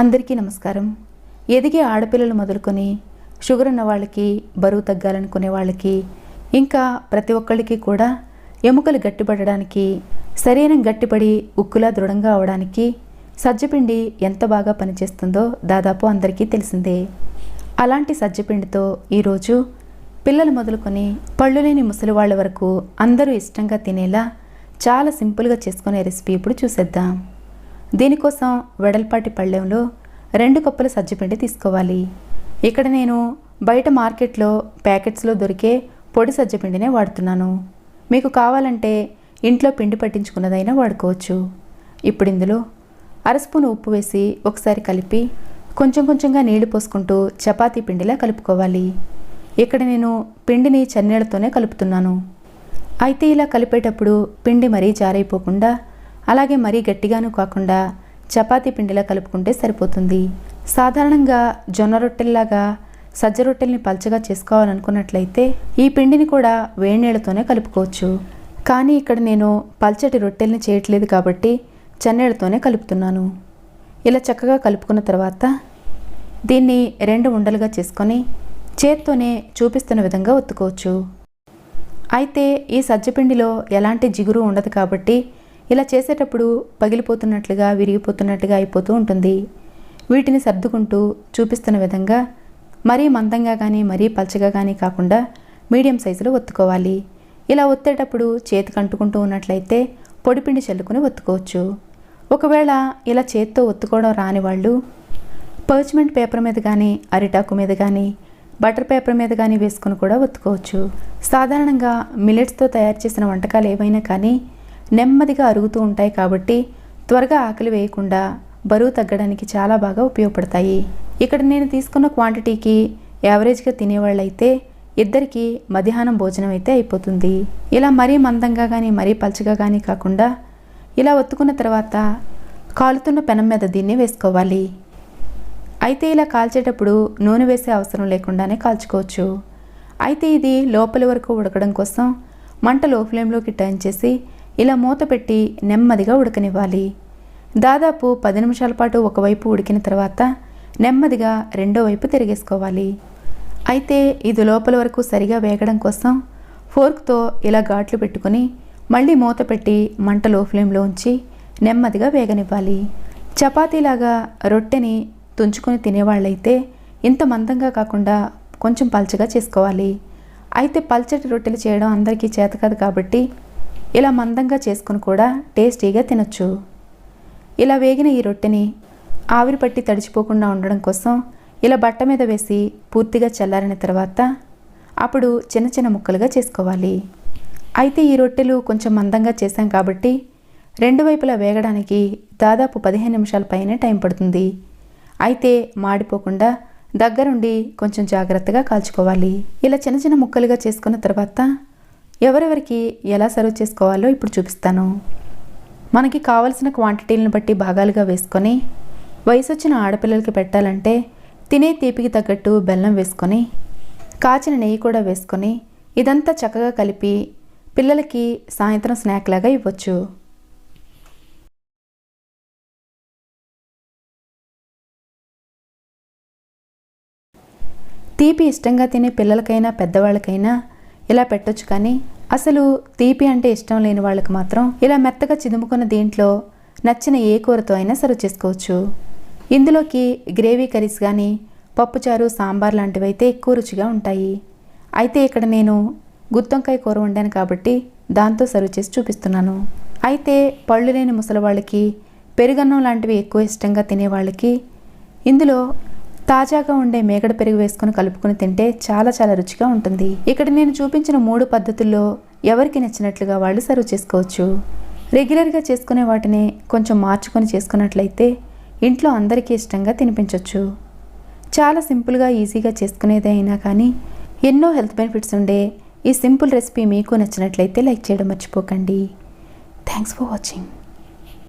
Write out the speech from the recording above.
అందరికీ నమస్కారం. ఎదిగే ఆడపిల్లలు మొదలుకొని షుగర్ ఉన్న వాళ్ళకి బరువు తగ్గాలనుకునే వాళ్ళకి ఇంకా ప్రతి ఒక్కళ్ళకి కూడా ఎముకలు గట్టిపడడానికి శరీరం గట్టిపడి ఉక్కులా దృఢంగా అవడానికి సజ్జపిండి ఎంత బాగా పనిచేస్తుందో దాదాపు అందరికీ తెలిసిందే. అలాంటి సజ్జపిండితో ఈరోజు పిల్లలు మొదలుకొని పళ్ళు లేని ముసలి వాళ్ళ వరకు అందరూ ఇష్టంగా తినేలా చాలా సింపుల్గా చేసుకునే రెసిపీ ఇప్పుడు చూసేద్దాం. దీనికోసం వెడల్పాటి పళ్ళెంలో రెండు కప్పుల సజ్జపిండి తీసుకోవాలి. ఇక్కడ నేను బయట మార్కెట్లో ప్యాకెట్స్లో దొరికే పొడి సజ్జపిండినే వాడుతున్నాను. మీకు కావాలంటే ఇంట్లో పిండి పట్టించుకున్నదైనా వాడుకోవచ్చు. ఇప్పుడు ఇందులో అర స్పూన్ ఉప్పు వేసి ఒకసారి కలిపి కొంచెం కొంచెంగా నీళ్ళు పోసుకుంటూ చపాతీ పిండిలా కలుపుకోవాలి. ఇక్కడ నేను పిండిని చన్నీళ్ళతోనే కలుపుతున్నాను. అయితే ఇలా కలిపేటప్పుడు పిండి మరీ జారైపోకుండా అలాగే మరీ గట్టిగాను కాకుండా చపాతీ పిండిలా కలుపుకుంటే సరిపోతుంది. సాధారణంగా జొన్న రొట్టెల్లాగా సజ్జ రొట్టెల్ని పల్చగా చేసుకోవాలనుకున్నట్లయితే ఈ పిండిని కూడా వేడి నీళ్ళతోనే కలుపుకోవచ్చు. కానీ ఇక్కడ నేను పల్చటి రొట్టెల్ని చేయట్లేదు కాబట్టి చన్నీళ్ళతోనే కలుపుతున్నాను. ఇలా చక్కగా కలుపుకున్న తర్వాత దీన్ని రెండు ఉండలుగా చేసుకొని చేత్తోనే చూపిస్తున్న విధంగా ఒత్తుకోవచ్చు. అయితే ఈ సజ్జపిండిలో ఎలాంటి జిగురు ఉండదు కాబట్టి ఇలా చేసేటప్పుడు పగిలిపోతున్నట్లుగా విరిగిపోతున్నట్టుగా అయిపోతూ ఉంటుంది. వీటిని సర్దుకుంటూ చూపిస్తున్న విధంగా మరీ మందంగా కానీ మరీ పలచగా కానీ కాకుండా మీడియం సైజులో ఒత్తుకోవాలి. ఇలా ఒత్తేటప్పుడు చేతికి అంటుకుంటూ ఉన్నట్లయితే పొడిపిండి చల్లుకుని ఒత్తుకోవచ్చు. ఒకవేళ ఇలా చేత్తో ఒత్తుకోవడం రాని వాళ్ళు పర్చ్మెంట్ పేపర్ మీద కానీ అరిటాకు మీద కానీ బటర్ పేపర్ మీద కానీ వేసుకుని కూడా ఒత్తుకోవచ్చు. సాధారణంగా మిలెట్స్తో తయారు చేసిన వంటకాలు ఏవైనా కానీ నెమ్మదిగా అరుగుతూ ఉంటాయి కాబట్టి త్వరగా ఆకలి వేయకుండా బరువు తగ్గడానికి చాలా బాగా ఉపయోగపడతాయి. ఇక్కడ నేను తీసుకున్న క్వాంటిటీకి యావరేజ్గా తినేవాళ్ళైతే ఇద్దరికి మధ్యాహ్నం భోజనం అయితే అయిపోతుంది. ఇలా మరీ మందంగా కానీ మరీ పలచగా కానీ కాకుండా ఇలా ఒత్తుకున్న తర్వాత కాలుతున్న పెనం మీద దీన్ని వేసుకోవాలి. అయితే ఇలా కాల్చేటప్పుడు నూనె వేసే అవసరం లేకుండానే కాల్చుకోవచ్చు. అయితే ఇది లోపలి వరకు ఉడకడం కోసం మంట లో ఫ్లేమ్లోకి టర్న్ చేసి ఇలా మూత పెట్టి నెమ్మదిగా ఉడకనివ్వాలి. దాదాపు పది నిమిషాల పాటు ఒకవైపు ఉడికిన తర్వాత నెమ్మదిగా రెండో వైపు తిరిగేసుకోవాలి. అయితే ఇది లోపల వరకు సరిగా వేగడం కోసం ఫోర్క్తో ఇలా ఘాట్లు పెట్టుకుని మళ్ళీ మూత పెట్టి మంట లో ఫ్లేమ్లో ఉంచి నెమ్మదిగా వేగనివ్వాలి. చపాతీలాగా రొట్టెని తుంచుకొని తినేవాళ్ళైతే ఇంత మందంగా కాకుండా కొంచెం పల్చగా చేసుకోవాలి. అయితే పల్చటి రొట్టెలు చేయడం అందరికీ చేత కాదు కాబట్టి ఇలా మందంగా చేసుకుని కూడా టేస్టీగా తినొచ్చు. ఇలా వేగిన ఈ రొట్టెని ఆవిరి పట్టి తడిచిపోకుండా ఉండడం కోసం ఇలా బట్ట మీద వేసి పూర్తిగా చల్లారిన తర్వాత అప్పుడు చిన్న చిన్న ముక్కలుగా చేసుకోవాలి. అయితే ఈ రొట్టెలు కొంచెం మందంగా చేశాం కాబట్టి రెండు వైపులా వేగడానికి దాదాపు పదిహేను నిమిషాల పైనే టైం పడుతుంది. అయితే మాడిపోకుండా దగ్గరుండి కొంచెం జాగ్రత్తగా కాల్చుకోవాలి. ఇలా చిన్న చిన్న ముక్కలుగా చేసుకున్న తర్వాత ఎవరెవరికి ఎలా సర్వ్ చేసుకోవాలో ఇప్పుడు చూపిస్తాను. మనకి కావలసిన క్వాంటిటీలను బట్టి భాగాలుగా వేసుకొని వయసు వచ్చిన ఆడపిల్లలకి పెట్టాలంటే తినే తీపికి తగ్గట్టు బెల్లం వేసుకొని కాచిన నెయ్యి కూడా వేసుకొని ఇదంతా చక్కగా కలిపి పిల్లలకి సాయంత్రం స్నాక్ లాగా ఇవ్వచ్చు. తీపి ఇష్టంగా తినే పిల్లలకైనా పెద్దవాళ్ళకైనా ఇలా పెట్టొచ్చు కానీ అసలు తీపి అంటే ఇష్టం లేని వాళ్ళకి మాత్రం ఇలా మెత్తగా చిదుముకున్న దీంట్లో నచ్చిన ఏ కూరతో అయినా సర్వ్ చేసుకోవచ్చు. ఇందులోకి గ్రేవీ కర్రీస్ కానీ పప్పుచారు సాంబార్ లాంటివి అయితే ఎక్కువ రుచిగా ఉంటాయి. అయితే ఇక్కడ నేను గుత్తొంకాయ కూర వండాను కాబట్టి దాంతో సర్వ్ చేసి చూపిస్తున్నాను. అయితే పళ్ళు లేని ముసలి వాళ్ళకి పెరుగన్నం లాంటివి ఎక్కువ ఇష్టంగా తినే వాళ్ళకి ఇందులో తాజాగా ఉండే మేకడ పెరుగు వేసుకొని కలుపుకొని తింటే చాలా చాలా రుచిగా ఉంటుంది. ఇక్కడ నేను చూపించిన మూడు పద్ధతుల్లో ఎవరికి నచ్చినట్లుగా వాళ్ళు సర్వ్ చేసుకోవచ్చు. రెగ్యులర్గా చేసుకునే వాటిని కొంచెం మార్చుకొని చేసుకున్నట్లయితే ఇంట్లో అందరికీ ఇష్టంగా తినిపించవచ్చు చాలా సింపుల్గా ఈజీగా చేసుకునేదే అయినా కానీ ఎన్నో హెల్త్ బెనిఫిట్స్ ఉండే ఈ సింపుల్ రెసిపీ మీకు నచ్చినట్లయితే లైక్ చేయడం మర్చిపోకండి. Thanks for watching